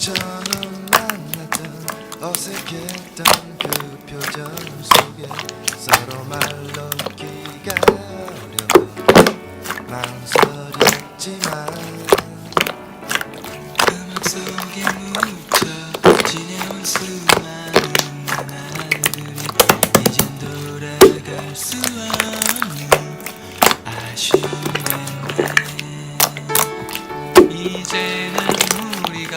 처음 만났던 어색했던 그 표정 속에 서로 말로 기가 어려워 망설였지만 음악 속에 묻혀 지내온 수많은 날들이 이젠 돌아갈 수 없는 아쉬움에 이제는 우리가